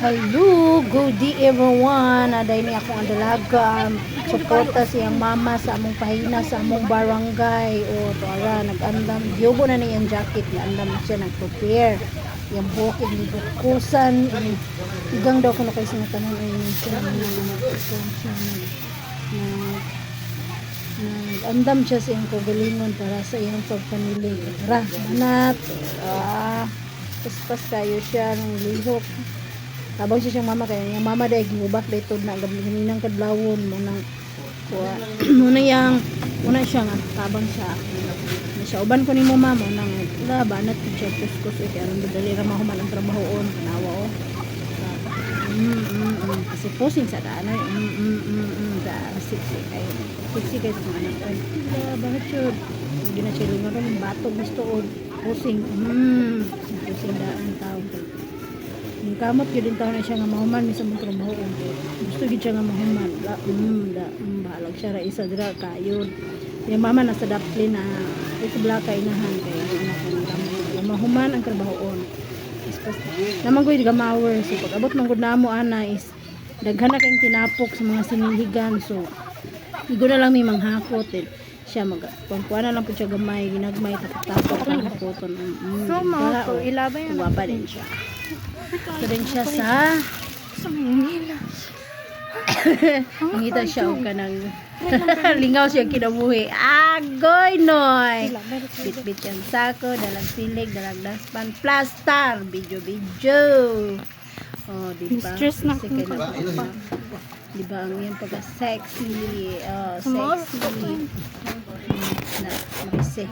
Hello, good day everyone. Aday ni akong dalaga. Suporta siyang mama sa among pahina sa among barangay. O tuara nag-andam. Yubo na niyang jacket na andam na siya nag-prepare. Yung buhok yung bukusan. Igang daw ko na kayo sinatanan ay siya na nag-prepare siya na nag-andam siya sa iyang kagalingon para sa iyang pagpanilig. Tara, banat. Ah, paspas kayo siya ng lihok. Tabang siya siyang mama kaya yung mama dahil gihubak dahil tod na gabi ng kadlawon mo nang kuha. Muna yang muna siya nga tabang siya. Na siya uban ko ni mo mama nang la banat ko siya kuskus kaya rin dali ra mahuman ang trabahoon tanawa o. Mm, mm, mm. Posing sa daan ay mm, mm, mm, mm. Da, siksi kayo. Siksi kayo sa mga anak ko. La, bakit yun? Hindi na siya rin. Bato gusto o posing. Mm. Posing daan tao. Yung kamot yun din tao na siya nga mahuman mi sa mong trabaho. Gusto gid siya nga mahuman. La, mm, da, mm, bahalag siya ra isa dira kayon. Yung mama nasa dapli na ito blaka inahan kay yung anak ko ng kamot. Yung mahuman ang trabahoon. Naman ko yung gamawer. So pag abot man gud namo ana is daghan na kayong tinapok sa mga siniligan. So igo na lang may manghakot eh. Siya mag kuha na lang po siya gamay, ginagmay ang hakoton. Mm, So, diba? mga to, O, ilabay yan. Guwapa din siya. Ito din siya sa Sa Manila. Mangita siya og kanang lingaw siya kinabuhi. Agoy noy. Bit-bit yung sako, dalang silig, dalang daspan, plaster, video-video. Oh, di ba? Stress na Sige akong na kapa. Di ba ang yan pagka sexy, oh, sexy. Mm, na, marisi.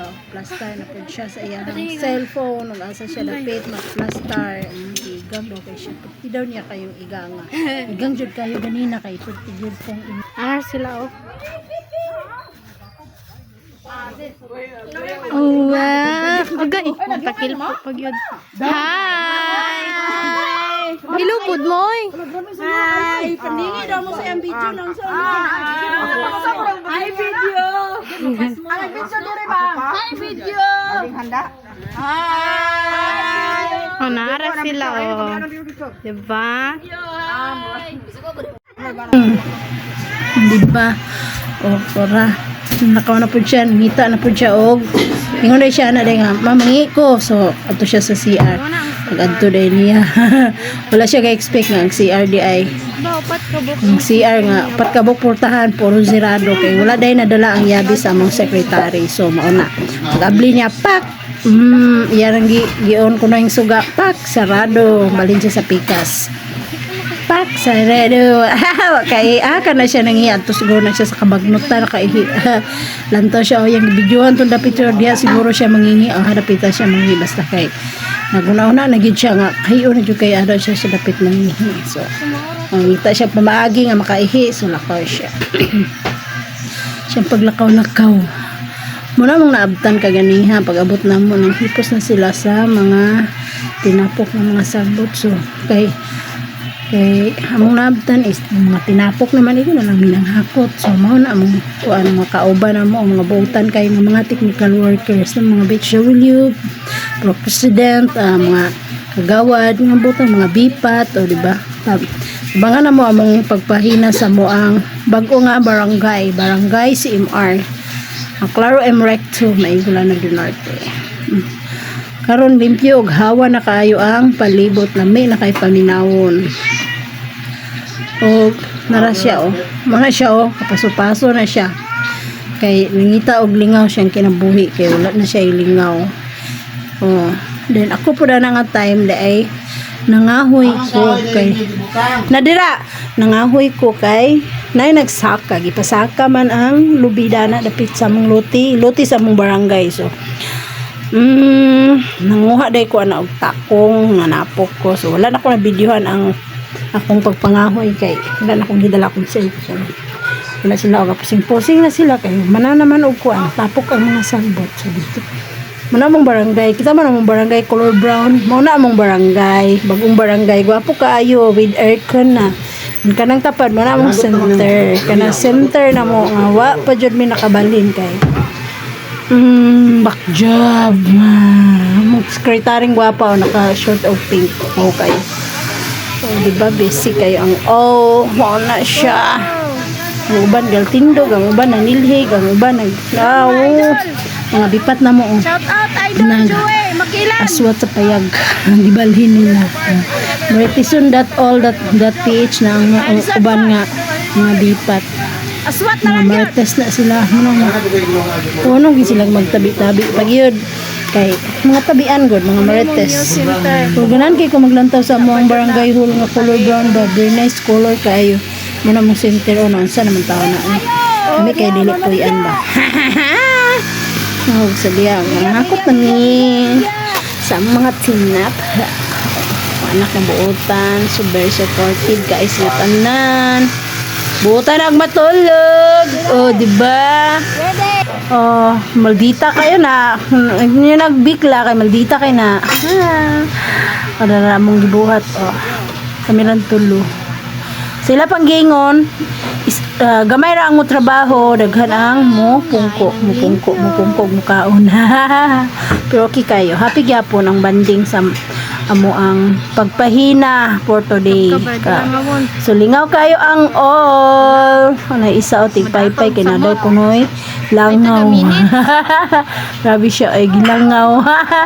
Oh, plaster na po siya sa iyang cellphone. Nung asa siya lapit, mag-plaster. Igang daw kay siya. Pati daw niya kayong iganga. Igang jud kayo ganina kay pati jud kong in- Ah, sila oh. Oh, wow. Agay, matakil po pag yun. Hi! Hilupod mo eh. Ay, pandingi daw mo sa iyang video nang sa Hi, video! Ay, video dire ba? Hi, video! Hi! Oh, nara sila oh. Diba? Di ba? O, ora. Nakaw na po siya. Mita na po siya. Og, ingon na siya na nga, mamangi ko. So, ato siya sa CR. Pag-adto dahil niya. Wala siya ka-expect nga ang CR di ay. Ka? Ang CR nga, pat kabok portahan, puro zirado. Kay wala dahil nadala ang yabi sa among secretary. So, mauna. Pag-abli niya, pak! Mm, yan ang gi gion ko na yung suga. Pak! Sarado. Balin siya sa pikas. Pak! Sarado. kay, ah, ka na siya nangiyan. To siguro na siya sa kabagnutan. Kay, lantaw siya. O, yung videohan to dapit siya. Diya siguro siya mangingi. Ang hadapitan siya mangingi. Basta kay, naguna-una, nagid siya nga. Kayo na dyan kay, ano siya sa dapit mangingi. So, ang ngita siya pamaagi nga makaihi. So, lakaw siya. Siyang paglakaw-lakaw. Muna mong naabtan ka ganiha pag abot na mo nang hipos na sila sa mga tinapok ng mga sabot so kay kay among naabtan is mga tinapok naman ito na lang minanghakot so mao na among kuan mga kauban na mo ang mga buutan kay ng mga technical workers ng mga BHW pro president ah, mga kagawad mga butang mga bipat o di ba Abangan na mo among pagpahina sa mo ang bago nga barangay barangay CMR ang Claro M Recto maigula na norte. Mm. Karon limpyo og hawa na kaayo ang palibot na may nakay paminawon. O nara siya o. Mga siya o kapaso-paso na siya. Kay nangita og lingaw siyang kinabuhi kay wala na siya ilingaw. O then ako po na nga time da ay nangahoy ko kay nadira nangahoy ko kay nay nagsaka gipasaka man ang lubida na dapit sa mong luti luti sa mong barangay so mm, nanguha day ko na og takong nanapok ko so wala na ko na videohan ang akong pagpangahoy kay wala na akong gidala kong cellphone wala sila og pusing-pusing na sila kay mana naman og kuan tapok ang mga sagbot so dito Muna mong barangay, kita man among barangay color brown. Muna among barangay, bagong barangay. Gwapo kaayo with aircon na. Kanang tapad mo na among center. Kanang center na mo nga wa pa jud mi nakabalin kay. Mm, back job. Ah, Mong sekretaryeng gwapa o naka short of pink. Okay. Oh, di ba basic kayo ang oh, na siya. Ang uban galtindog, ang uban nanilhig, ang uban naglaw. Mga bipat na mo. Oh. Shout out, Idol Nag- Joey. Makilan. aswat sa payag ang gibalhin nila Maritison that all that that pH na ang uban nga mga bipat Aswat na mga lang yun. marites na sila. Ano nga? Unong gi sila magtabi-tabi. Pag yun kay mga tabian god mga marites kung ganan kay kung maglantaw sa among barangay hall nga color brown ba? Very nice color kayo. Mo na mong center. O naon sa naman tao na eh. kami kay dili puyan ba? Oh, sabihan, nangakot na ni. sa mga tinap. Anak ng buutan, so very supportive guys. Tanan. Buutan ang matulog. Oh, di ba? Oh, maldita kayo na. Hindi nagbikla kay maldita kayo na. Ah, para na mong gibuhat. Oh, kami lang tulo. Sila pang gingon, is, ah, gamay ra ang mo trabaho, daghan ang mo pungko, mo pungko, mo pungko, mo kaon. Pero okay kayo. Happy gyapon ang banding sa amo ang pagpahina for today. Ka. So lingaw kayo ang all. Ano isa o tigpaypay kinaday kunoy langaw. Grabe siya ay gilangaw.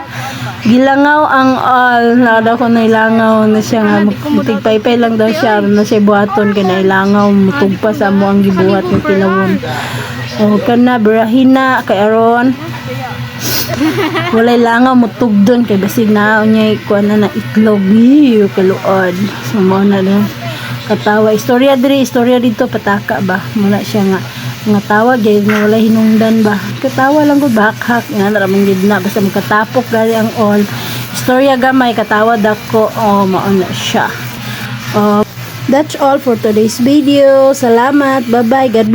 gilangaw ang all. Nada ko na langaw na siya nga tigpaypay lang daw siya na siya buhaton kay langaw mutugpa sa mo ang gibuhat ng tilawon. O kana brahina kay aron walay langaw mo tugdon kay basig na unya kuan na itlog. Iyo kaluod. So mo na din katawa. Istorya diri istorya dito. Pataka ba? Muna siya nga nga tawa. Jay nga wala hinungdan ba? Katawa lang ko bakhak. Nga na ramang gid na. Basta makatapok gali ang all. Istorya gamay katawa dako. Oh mao na siya. Oh that's all for today's video. Salamat. Bye bye god bless